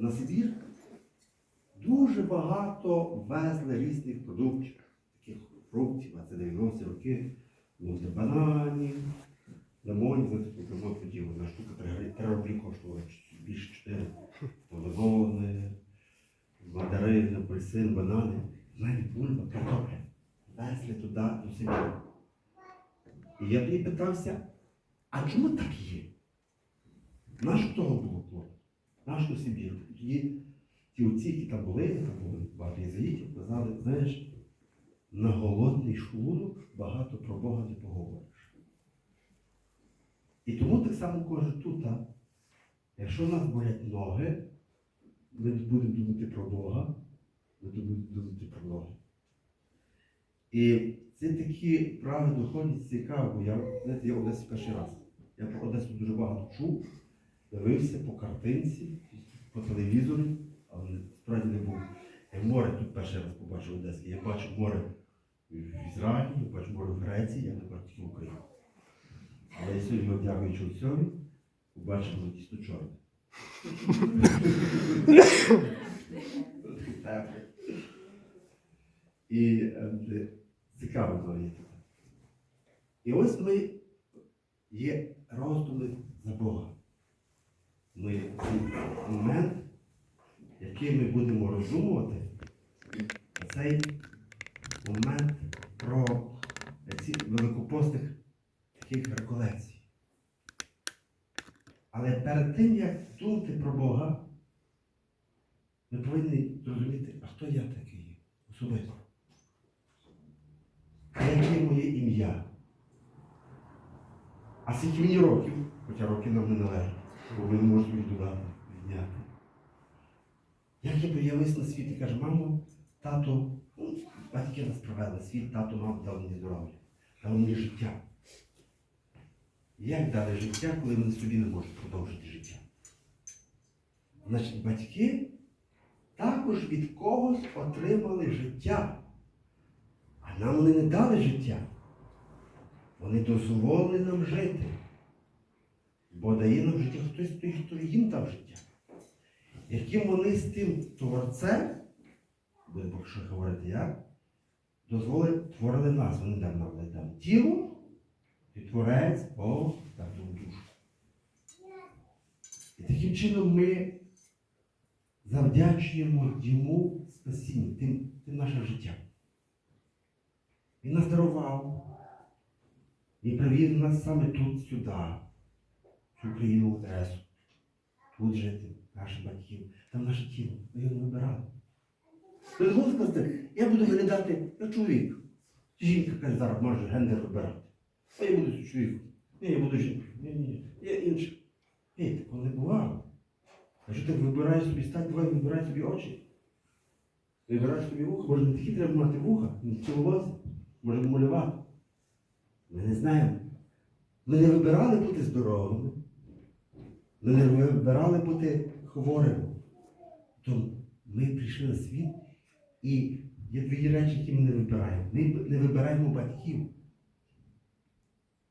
на Сибір дуже багато везли різних продуктів, таких фруктів, а це 90 роки, це бананів, лимонів, лимон тоді одна штука 3, 3 рублі коштувала, більше 4. То лимони, мандарини, апельсин, банани, навіть бульба, картопля. Везли туди до Сибіру. І я тоді питався, а чому так є? Нащо того було плод? Нащо Сибір? Тоді ті оці, які там були, там були багато єзуїтів, казали, знаєш, на голодний шлунок багато про Бога не поговориш. І тому так само каже тут, а, якщо нас болять ноги, ми будемо думати про Бога, ми будемо думати про ноги. І це такі прави доходять цікаво, я, знаєте, я в Одесі перший раз. Я про Одесу дуже багато чув, дивився по картинці, по телевізору, але справді не був. Я море тут перший раз побачив Одеське. Я бачив море в Ізраїлі, я бачив море в Греції, я не тільки в Україні. Але я сьогодні, дякуючи цьому, побачив дійсно чорне. І е, цікаво взагалі. І ось ми є роздуми за Бога. Ми цей момент, який ми будемо роздумувати, цей момент про ці великопостих таких реколекцій. Але перед тим, як думати про Бога, ми повинні зрозуміти, а хто я такий особисто. А яке моє ім'я? А скільки мені років, хоча роки нам не належать, бо не можемо їх додати, відняти. Як я появився на світ і каже, мамо, тато, ну, батьки нас провели світ, тато, мама дав мені здоров'я, дав мені життя. Як дали життя, коли вони собі не можуть продовжити життя? Значить, батьки також від когось отримали життя. А нам вони не дали життя. Вони дозволили нам жити. Бо дає нам життя хтось той, хто їм дав життя. Яким вони з тим творцем, будемо поки що говорити як, дозволили, творили нас, вони дали нам вони тіло, і творець, Бог дав нам душу. І таким чином ми завдячуємо йому спасінню, тим, тим наше життя. Він нас дарував. Він привів нас саме тут, сюди, цю країну в Одесу. Тут жити, наших батьків, там наше тіло. Ми його не вибирали. Я буду виглядати як чоловік. Жінка каже, зараз може гендер вибирати. А я буду чоловіком. Ні, я буду жінкою. Ні, ні. Я інша. Ні, такого не бувало. Якщо ти вибираєш собі стать, давай вибирай собі очі. Вибираєш собі вуха, може не такі треба мати вуха, не ці може малювати. Ми не знаємо. Ми не вибирали бути здоровими. Ми не вибирали бути хворими. То ми прийшли на світ і є дві речі, які ми не вибираємо. Ми не вибираємо батьків.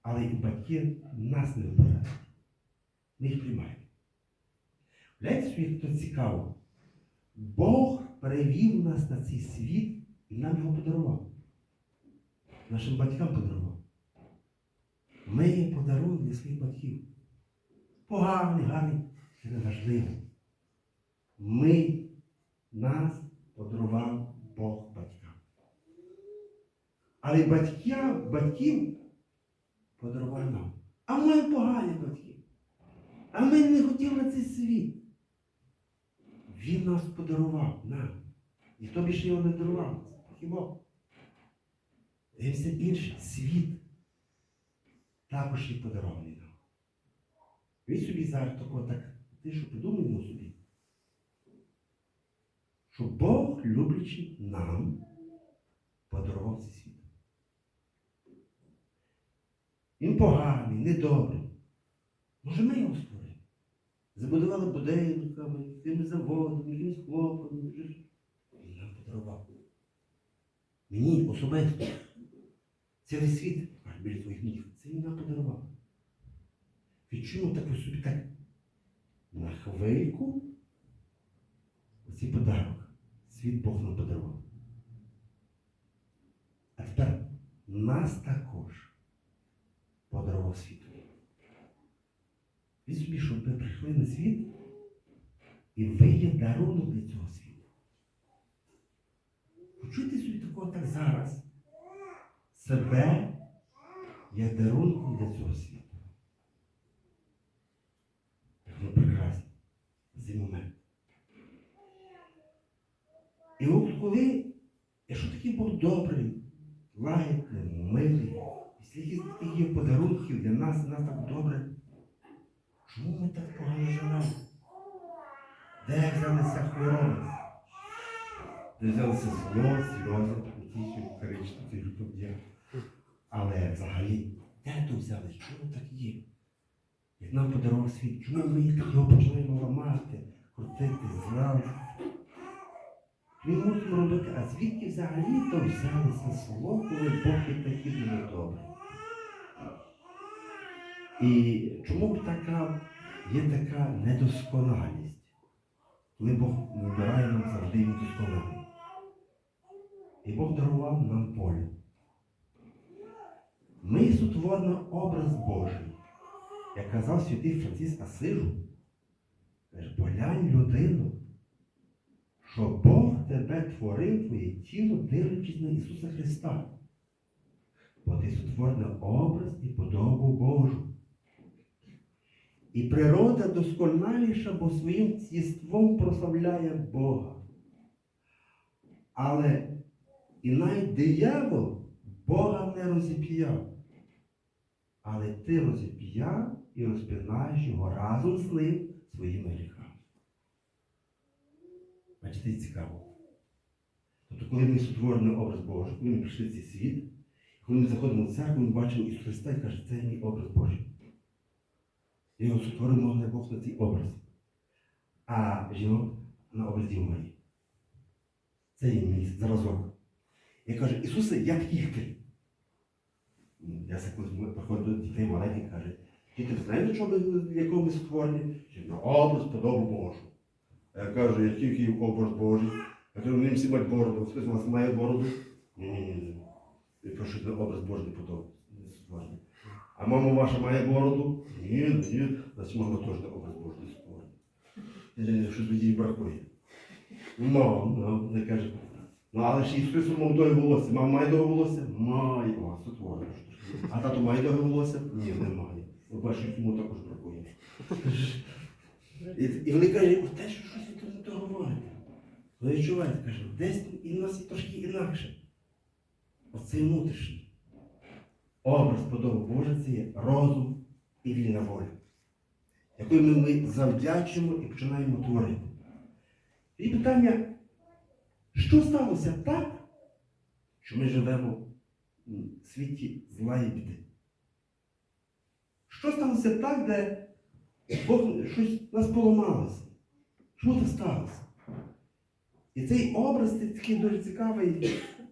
Але і батьки нас не вибирають. Ми їх приймаємо. Гляньте собі, хто цікаво. Бог перевів нас на цей світ і нам його подарував. Нашим батькам подарував. Ми є подарунок для своїх батьків. Поганий, гарний, це не важливо. Ми, нас подарував Бог батькам. Але батька, батьків подарував нам. А ми погані батьки. А ми не хотіли на цей світ. Він нас подарував нам. І хто більше його не дарував? Хіба? І все більше світ також і подарований нам. Ви собі зараз такого так, ти що подумаємо собі, що Бог, люблячи нам, подарував цей світ. Він поганий, недобрий. Може, ми його створили? Забудували будинками, тими заводами, якимось хлопами. Він нам подарував. Мені особисто. Цілий світ аж біля твоїх ніг. Це він нам подарував. Відчуємо так собі так на хвильку світ Бог нам подарував. А тепер нас також подарував світу. Він собі, щоб ви прийшли на світ, і ви є дарунок для цього світу. Почуйте собі такого так зараз. Себе є дарунком для цього світу. Як воно прекрасно. Цей момент. І от коли, якщо такий Бог добрий, лагідний, милий, і скільки таких є подарунків для нас, нас так добре, чому ми так погано живемо? Де взялися хвороби? Де взялися зло, сльози, ті, що коричневі, ті, що. Але взагалі, де то взялись? Чому так є? Як нам подарував світ, чому ми його починаємо ламати, крутити, зразу? Ми мусимо робити, а звідки взагалі то взялося слово, коли Бог є такий дуже добрий? І чому б така є така недосконалість, коли Бог вибирає нам завжди він досконалий? І Бог дарував нам поле. Ми сотворено образ Божий. Як казав святий Франциск Асижу, поглянь людину, що Бог тебе творив, твоє тіло, дивлячись на Ісуса Христа. Бо ти сотворений образ і подобу Божу. І природа досконаліша, бо своїм єством прославляє Бога. Але і навіть диявол Бога не розіп'яв. Але ти розіп'яв і розпинаєш його разом з ним своїми гріхами. Бачите, цікаво. Тобто, коли ми сотворений образ Божий, коли ми прийшли в цей світ, коли ми заходимо в церкву, ми бачимо Ісуса Христа і каже, це мій образ Божий. Його сотворив мене Бог на цей образ. А жінок на образ Діви Марії. Це є мій зразок. Я кажу, Ісусе, як ти. Я се колись приходив до дітей маленьких, каже, діти, знаєте, що ми, якого ми створені? Чи на образ подобу Божу. Я кажу, який який образ Божий? Я кажу, вони всі мають бороду. Хтось з вас має бороду? Ні, ні, ні. Ви прошу, образ Божий не. Не. А мама ваша має бороду? Ні, ні. Значить, мама теж на образ Божий не ні, щось їй бракує. Ну, ну, не каже. Ну, але ж Ісус мав довге волосся. Мама має довге волосся? Має. О, сотворено. А тато має довге волосся? Ні, немає. Ви бачите, йому також бракує. І, і вони кажуть, те, що щось ви тут говорите. Ви відчуваєте, каже, десь і в нас трошки інакше. Оцей внутрішній. Образ подобу Божа це є розум і вільна воля, якою ми, ми завдячуємо і починаємо творити. І питання, що сталося так, що ми живемо світі зла біди? Що сталося так, де Бог щось нас поламалося? Чому це сталося? І цей образ це такий дуже цікавий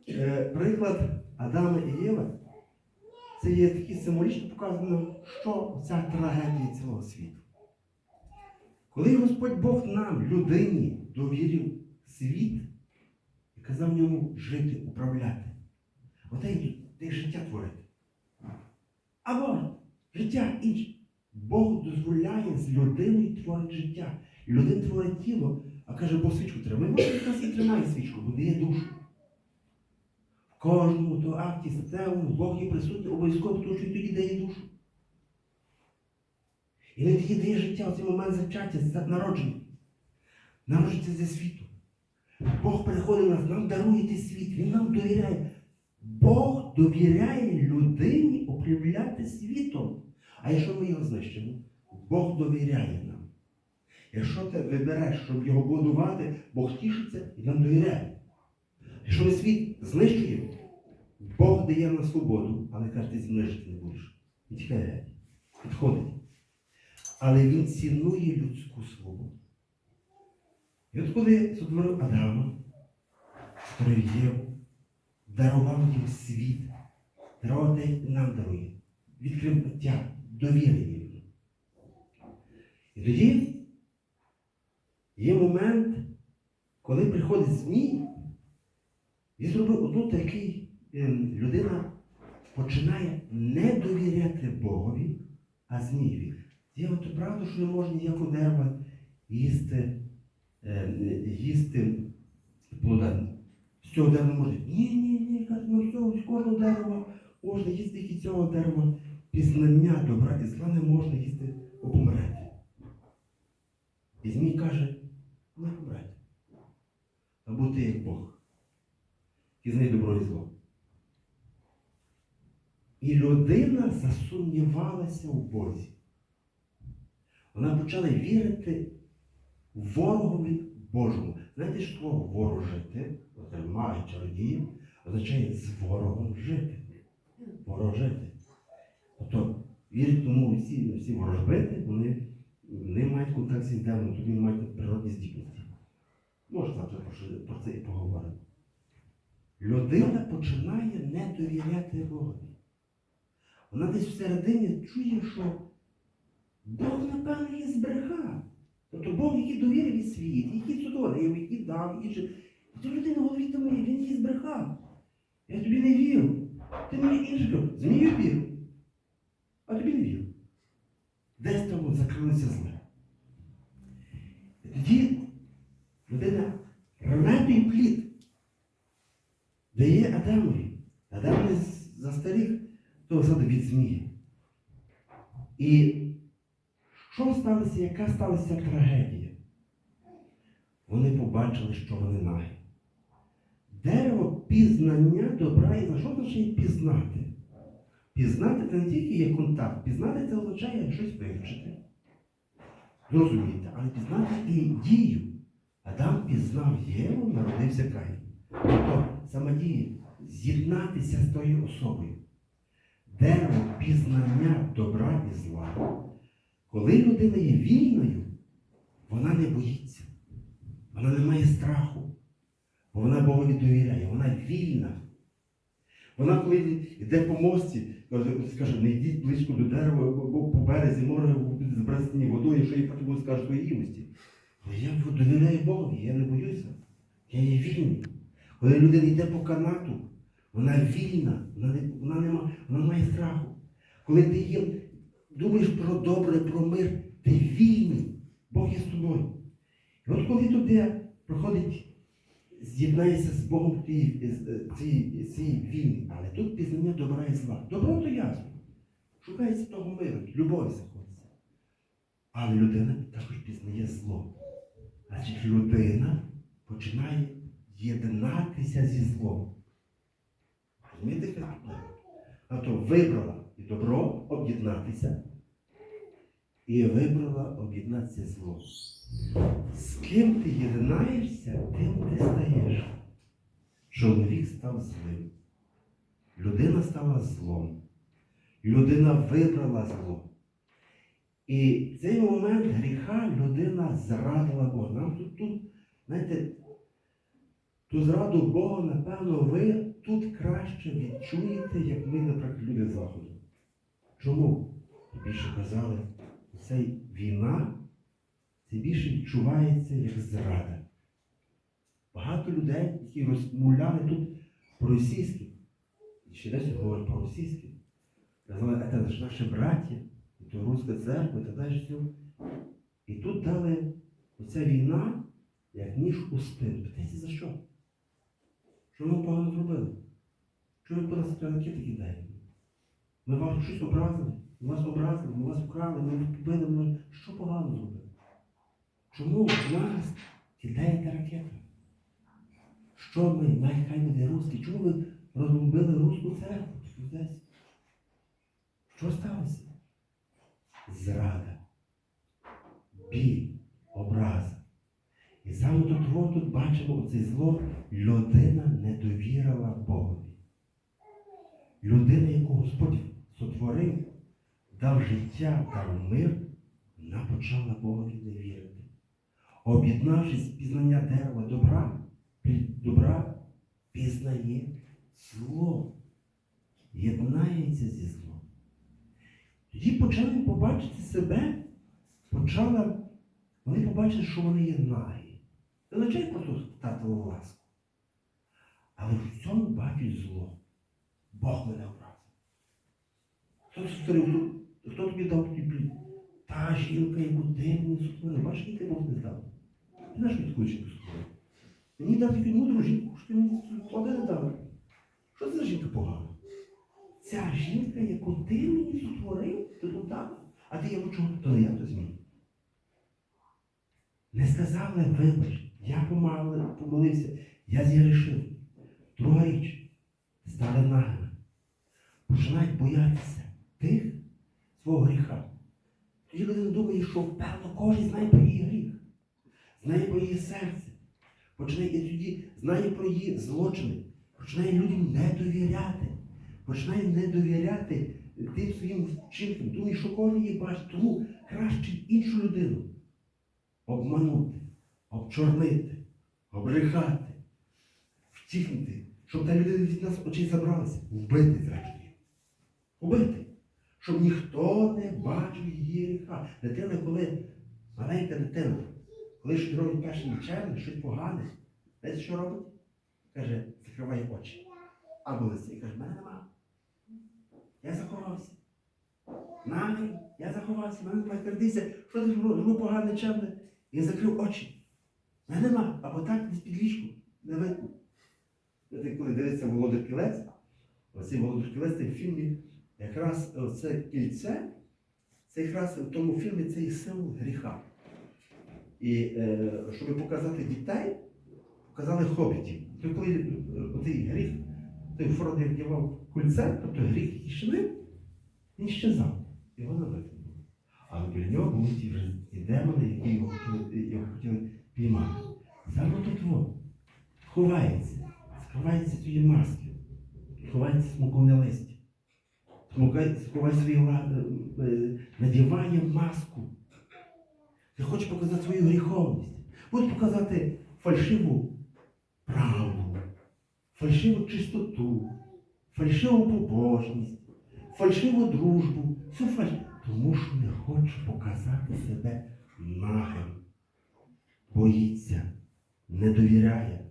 е, приклад Адама і Єви. Це є такі символічно показано, що ця трагедія цілого світу. Коли Господь Бог нам, людині, довірив світ і казав йому жити, управляти, оте й життя творити. Або життя інше. Бог дозволяє з людиною творити життя. Людина творить тіло, а каже, Бог свічку тримає. Бог якраз і тримає свічку, бо дає душу. В кожному то акті статевому Бог є присутній обов'язково, тому що він тоді дає душу. І він тоді дає життя в цей момент зачаття, народження. Народжується зі світу. Бог приходить нас, нам дарує світ, Він нам довіряє. Бог довіряє людині управляти світом. А якщо ми його знищимо, Бог довіряє нам. Якщо ти вибереш, щоб його будувати, Бог тішиться і нам довіряє. Якщо ми світ знищуємо, Бог дає нам свободу, але каже, ти жити не будеш. І. Підходить. Але він цінує людську свободу. І от коли сотворив Адама, створив дарував їм світ, дарував те, нам дарує, відкрив буття, довіри їм. І тоді є момент, коли приходить Змій, він зробив одну такий, е, людина починає не довіряти Богові, а Змієві. Є от правда, що не можна ніякого дерева їсти, е, їсти плода. Цього дерева можна. Ні, ні, ні, каже, ну все, з кожного дерева можна їсти тільки цього дерева. Пізнання добра і зла не можна їсти, помрете. І Змій каже, не помрете. А бути як Бог. Пізнай добро і зло. І людина засумнівалася у Бозі. Вона почала вірити ворогові Божому. Знаєте, що слово ворожити, має чародіїв, означає з ворогом жити. Ворожити. Тобто вірять тому всі, всі ворожбити, вони не мають контакт з демоном, тобі мають природні здібності. Може завтра про, це і поговоримо. Людина починає не довіряти Богові. Вона десь всередині чує, що Бог, напевно, є збреха. Тобто Бог, який довірив і світ, який сотворив, який дав, який жив. І людина голові думає, він є збреха. Я тобі не вірю. Ти мені інше змію вірю. А тобі не вірю. Десь там от закрилося зле. Тоді людина рве той плід, дає Адамові. Адам не застаріг того саду від змії. І що сталося, яка сталася трагедія? Вони побачили, що вони нагі. Дерево пізнання добра і зла. Що означає пізнати? Пізнати це не тільки є контакт, пізнати це означає щось вивчити. Зрозумієте, але пізнати і дію. Адам пізнав Єву, народився Каїн. Тобто саме дія з'єднатися з тою особою. Дерево пізнання добра і зла. Коли людина є вільною, вона не боїться, вона не має страху, бо вона Богові довіряє, вона вільна. Вона, коли йде по мості, каже- скаже, не йдіть близько до дерева, бо по березі море буде збресені водою, якщо їй потім скаже свої імості. Але я довіряю Богові, я не боюся. Я є вільний. Коли людина йде по канату, вона вільна, вона, не, вона, нема, вона має страху. Коли ти є, думаєш про добре, про мир, ти вільний. Бог є з тобою. І от коли туди проходить, з'єднається з Богом цей, цей вільний, але тут пізнання добра і зла. Добро то ясно. Шукається того миру, любові знаходиться. Але людина також пізнає зло. Значить, людина починає єднатися зі злом. Розумієте. А то вибрала і добро об'єднатися, і вибрала об'єднатися з злом. З ким ти єднаєшся, тим ти стаєш. Чоловік став злим. Людина стала злом. Людина вибрала зло. І в цей момент гріха людина зрадила Бога. Нам тут, тут знаєте, ту зраду Бога, напевно, ви тут краще відчуєте, як ми, наприклад, люди Заходу. Чому? Більше казали, ця війна це більше відчувається як зрада. Багато людей, які розмовляли тут по-російськи, і ще десь говорять по-російськи, казали, це ж наші браття, і то Руська церква, і так далі. І тут дали оця війна, як ніж у спину. Питається за що? Що ми погано зробили? Ви по нас ракети кидаєте? Ми вам щось образили, ми вас образили, ми вас вкрали, ми вас побили, ми що погано зробили? Чому в нас кидаєте ракети? Що ми, нехай буде русські, чому ви розбомбили руську церкву? Десь? Що сталося? Зрада, біль, образа. І саме того тут бачимо оце зло, людина не довірила Богові. Людина, яку Господь сотворив, дав життя, дав мир, вона почала Богові не вірити. Об'єднавшись пізнання дерева добра, добра пізнає зло, єднається зі злом. Тоді почали побачити себе, почала, вони побачили, що вони є нагі. Це означає просто втратила ласку. Але в цьому бачить зло. Бог мене. Хто створив? Хто, тобі дав плід? Та жінка, яку ти мені сотворив. Бачиш, ти Бог не дав. Ти наш підключити сотворив. Мені дав тільки мудру жінку, що ти мені плоди не дав. Що це за жінка погана? Ця жінка, яку ти мені сотворив, ти дав, а ти його чого, то я то зміню. Не сказали, вибач, я помали- помилився, я згрішив. Друга річ, стали нагими. Починають боятися свого гріха. Тоді людина думає, що певно кожен знає про її гріх, знає про її серце. Починає і тоді знає про її злочини, починає людям не довіряти, починає не довіряти тим своїм вчинкам. Думає, що кожен її бачить, тому краще іншу людину обманути, обчорнити, обрехати, втіхнути, щоб та людина від нас очей забралася, вбити зрештою. Убити. Щоб ніхто не бачив її гріха. Дитина, коли маленька дитина, коли щось робить перший нічерне, щось погане, знаєте, що робить? Каже, закриває очі. Або лице і каже, мене нема. Я заховався. Нами, я заховався, мене немає. Крадися, що ти робив погане чемне? І закрив очі. Мене нема. Або так десь під ліжку. Не видно. Коли дивиться Володар Кілець, оцей Володар Кілець в фільмі, якраз це кільце, це якраз в тому фільмі це і символ гріха. І е, щоб показати дітей, показали хобітів. То коли е, оцей гріх, той Фрод як дівав кульце, тобто гріх який шинив, він щезав. Його було. Але біля нього були ті ті демони, які його хотіли, його хотіли піймати. Саме тут ховається, скривається цієї маски, ховається смоковне листя. Е, е, надіває маску. Ти хочеш показати свою гріховність. Хочеш показати фальшиву правду, фальшиву чистоту, фальшиву побожність, фальшиву дружбу. Все фальш... Тому що не хоче показати себе нагим. Боїться, не довіряє.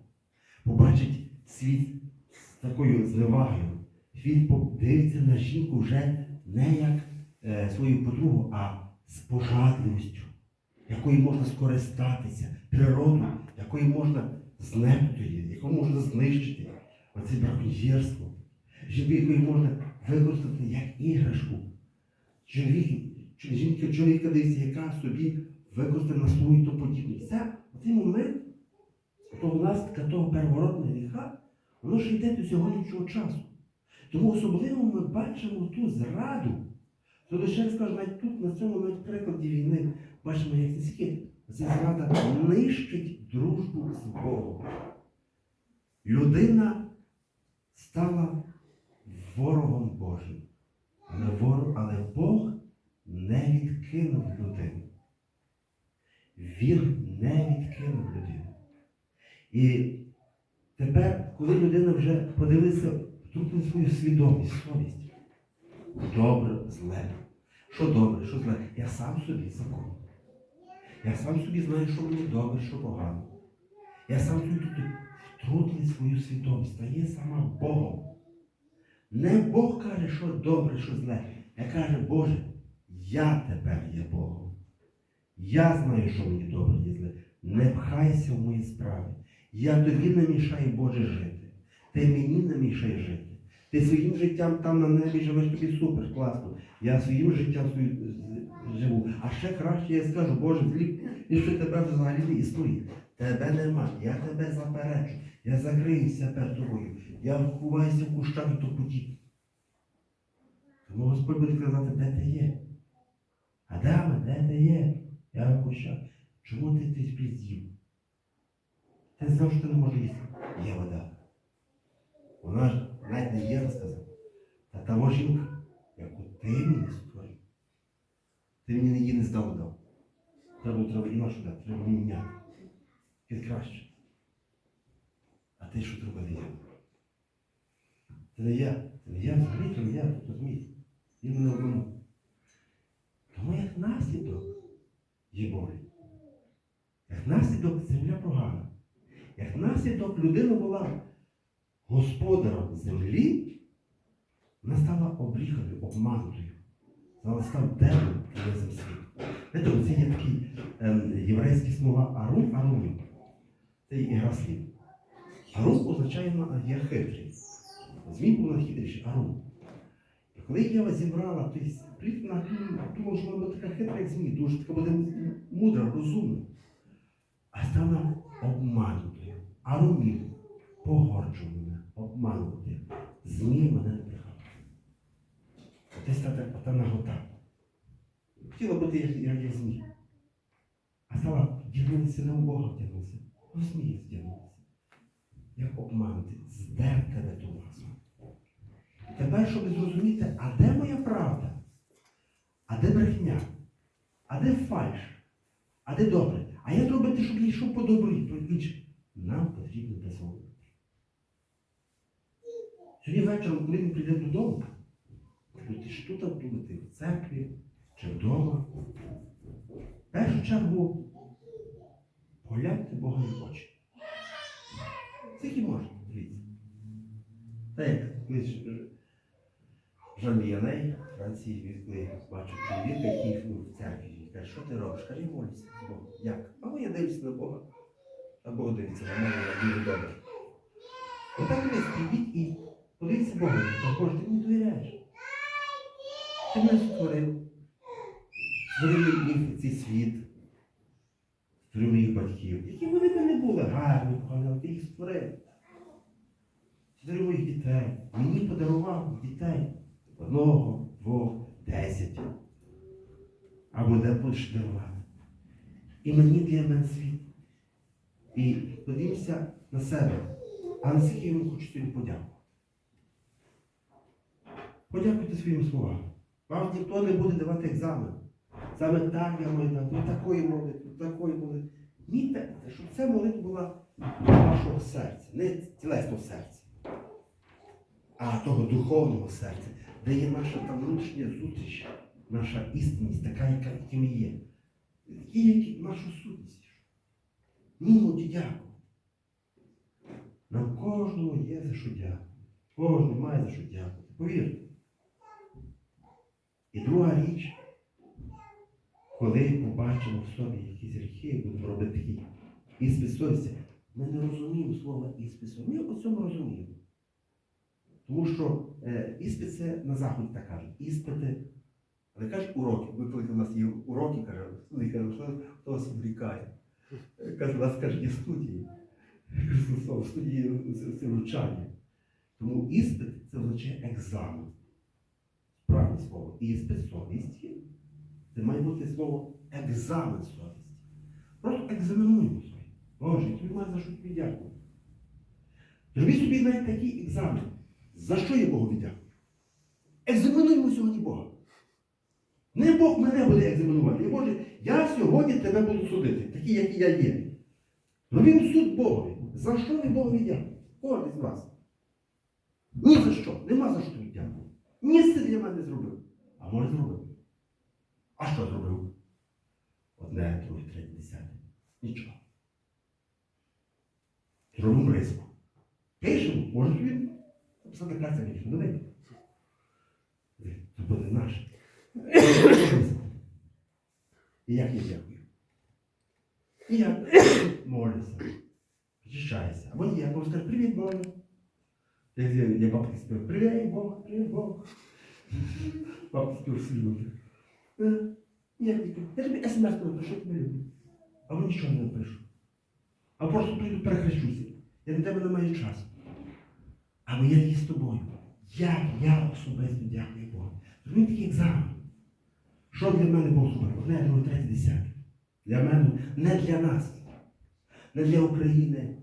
Побачить світ з такою зневагою. Світ дивиться на жінку вже не як е, свою подругу, а з пожадливістю, якою можна скористатися, природу, якою можна знехтувати, яку можна знищити. Оце браконьєрство. Якої можна використати як іграшку. Чоловік, жінка чоловіка дивиться, яка собі використає на свою то подібне. Це в цей момент того наслідка того переворотного гріха, воно ж йде до сьогоднішнього часу. Тому особливо ми бачимо ту зраду. То ще раз кажу, навіть тут, на цьому навіть прикладі війни, бачимо, як наскільки ця зрада нищить дружбу з Богом. Людина стала ворогом Божим. Але, вор... але Бог не відкинув людину. Він не відкинув людину. І тепер, коли людина вже подивилася втрутила свою свідомість, совість, добре, зле. Що добре, що зле, я сам собі закон. Я сам собі знаю, що мені добре, що погано. Я сам собі тут втрутив свою свідомість, стає сама Богом. Не Бог каже, що добре, що зле. Я каже, Боже, я тепер є Богом. Я знаю, що мені добре і зле. Не пхайся в мої справи. Я тобі не мішаю, Боже, жити. Ти мені не мішай жити. Ти своїм життям там на небі живеш тобі супер, класно. Я своїм життям живу. А ще краще я скажу, Боже, і що тебе взагалі не існує. Тебе нема, я тебе заперечу. Я закриюся перед тобою. Я ховаюся в кущах і то. Тому Господь буде казати, де ти є? Адаме, де ти є? Я в кущах. Чому ти ти з'їв? Ти знав, що ти не можеш їсти. Є вода. Вона ж навіть не є сказав. Та того жінка, яку ти мені створив. Ти мені її не здав дав. Треба треба інакше дати, треба міняти. Під краще. А ти що треба не я? Це не я. Це не я взагалі, це не я, розумієте? Він мене обманув. Тому як наслідок є болі. Як наслідок земля погана. Як наслідок людина була господаром землі, вона стала обріханою, обманутою. Вона став демоном князем світу. Це є такі ем, єврейські слова арум, арумів. Це є ігра слів. Арум означає на- є хитрий. Змій був найхитріший арум. І коли Єва зібрала той плід, вона думала, що вона буде така хитра, як змій, дуже така буде мудра, розумна. А стала обманутою. Арумів погорджував мене, обманути. Змій мене не брехав. Десь та, та, та нагота. Хотіла бути як, як, як змій. А стала не у Бога втягнувся, у змії здягнувся. Як обманути, здер тебе ту ласу. І тепер, щоб зрозуміти, а де моя правда? А де брехня? А де фальш? А де добре? А як робити, щоб я йшов по добрі, то інше? Нам потрібно дозволити. Сьогодні вечором, коли ми прийдемо додому, ти ж тут думати в церкві чи вдома. В першу чергу погляньте Бога в очі. Скільки можна, дивіться. Та як колись Жан Яней, Франції, він коли бачив чоловіка, який ну, в церкві, він каже, що ти робиш? Каже, я молюся з Богом. Як? А я дивлюся на Бога. А Бог дивиться на мене, я дуже добре. Отак ви підіть і подивіться Богу, Боже, ти мені довіряєш. Ти мене створив. Створив їх цей світ. Створив моїх батьків. Які вони б не були гарні, погані, але ти їх створив. Створив моїх дітей. Мені подарував дітей. Одного, двох, десять. Або де будеш дарувати. І мені для мене світ. І подивимося на себе. А наскільки я вам хочу сьогодні подякувати. Подякуйте своїм словам. Вам ніхто не буде давати екзамен. Саме так я маю такої молитви, такої молитви. Ні, те- щоб ця молитва була вашого серця, не тілесного серця, а того духовного серця, де є наша там внутрішня зустріч, наша істинність, така, яка ми є. Як нашу сутність. Ні, дякую. Нам кожному є за що дякувати. Кожен має за що дякувати. Повірте. І друга річ, коли побачимо в собі якісь гріхи, будемо робити такі совісті, ми не розуміємо слова совісті. Ми у цьому розуміємо. Тому що е, іспит це на заході так кажуть. Іспити, але кажуть уроки. Ви коли у нас є уроки, каже, кажуть, хто вас. Е, Каже, у нас каже, є студії. Кажу, «Ну, слово, студії це- це. Тому іспит це означає екзамен. Правильне слово. Іспит совісті. Це має бути слово екзамен совісті. Просто екзаменуємо собі. Боже, тобі маю за що тобі. Зробіть собі навіть такий екзамен. За що я Богу дякую? Екзаменуємо сьогодні Бога. Не Бог мене буде екзаменувати. Боже, я сьогодні тебе буду судити, такий, який я є. Робимо суд Богові. За що ви Богові дякую? Кожен з вас. Ні за що. Нема за що тобі дякую. Ні ти для мене зробив. А може зробив. А що зробив? Одне, друге, третє, десяте. Нічого. Робимо риску. Пишемо, може він написати карта річ. Давай. Це буде наше. І як я дякую? І я молюся, очищаюся. Або ні, або скажу, привіт, Боже. Я, бабки спів, привіт, Бог, привіт, Бог. Бабки спів. Я тільки, я тобі смс напишу, тебе люблю. Або нічого не напишу. А просто прийду перехрещуся. Я на тебе не маю часу. Або я є з тобою. Як я особисто дякую Богу. Зробіть такий екзамен. Що для мене Бог зробив? Одне, друге, третє, десяте. Для мене, не для нас, не для України,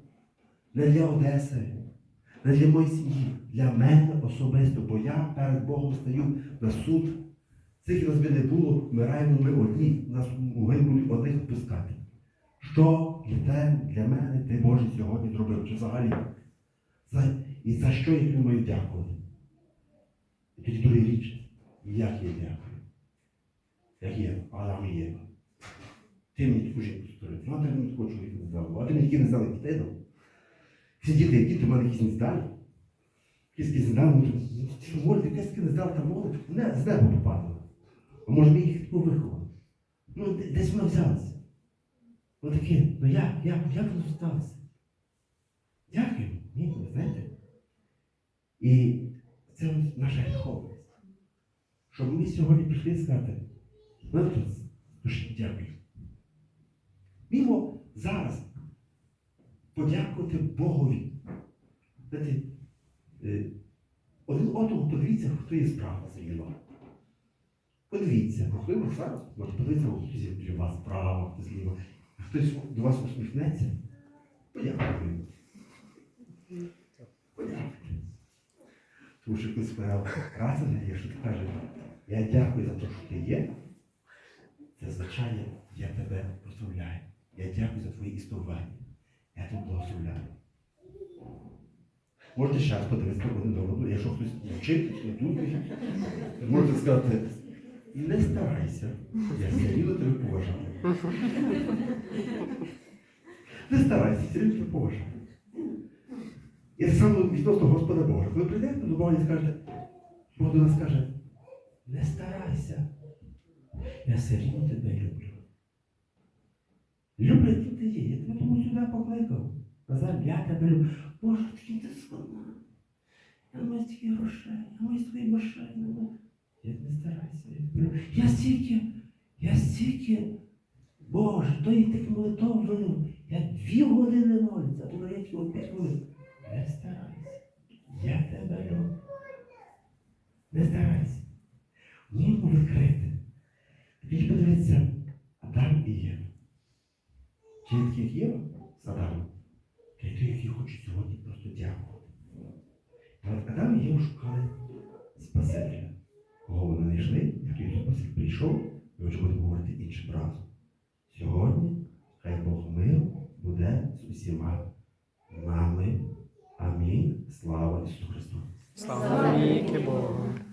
не для Одеси, для моєї сім'ї, для мене особисто, бо я перед Богом стою на суд. Цих нас би не було, вмираємо ми одні, нас будуть одних відпускати. Що для тебе, для мене ти Боже сьогодні зробив? Чи взагалі? За, і за що я тобі маю дякувати? І тоді друга річ, як я дякую. Як є, Адам і Єва. Ти мені таку жінку створив. А ти мені не здав. А ти мені не здали дітей дав. Всі діти, які до мене якісь не здалі. Якісь не здали, ну, ну, молить, якась не здала та молить, не, з неба попадала. А може ми їх таку виховали? Ну, десь воно взялося. Ну таке, ну як, як, як воно сталося? Дякую, ні, ви знаєте. І це наша гріховність. Щоб ми сьогодні прийшли сказати, ну тут дуже дякую. Мімо зараз подякувати Богові. Знаєте, е, один одного подивіться, хто є справа зліва. Подивіться, можливо, зараз може подивитися, хтось біля вас справа, хтось зліва. Хтось до вас усміхнеться. Подякуйте. Подякуйте. Тому що коли справа красена, якщо ти кажеш, я дякую за те, що ти є, це означає, я тебе прославляю. Я дякую за твої існування. Я тебе благословляю. Можете ще раз подивитися один до одного, якщо хтось вчить, не тут, можете сказати, не старайся, я все тебе поважаю. Не старайся, все тебе поважаю. І так само відносно Господа Бога. Коли прийдете до Бога і скажете, Бог до нас каже, не старайся, я все тебе люблю. Ти є. Я тебе тому сюди покликав. Казав, я тебе люблю. Боже, такий ти складна. Я маю стільки грошей, я маю свої машини. Я не старайся. Я, стільки, я стільки, Боже, то і так молитов винив. Я дві години молюся, а то я тільки п'ять хвилин. Не старайся. Я тебе люблю. Не старайся. Вміємо відкрити. Тоді подивіться, Адам і є такі, як Єва з Адамом? Та й які хочуть сьогодні просто дякувати. Але Адам і Єва шукали Спасителя. Кого вони знайшли, як той Спаситель прийшов, ми вже будемо говорити іншим разом. Сьогодні хай Бог миру буде з усіма нами. Амінь. Слава Ісусу Христу! Слава Богу.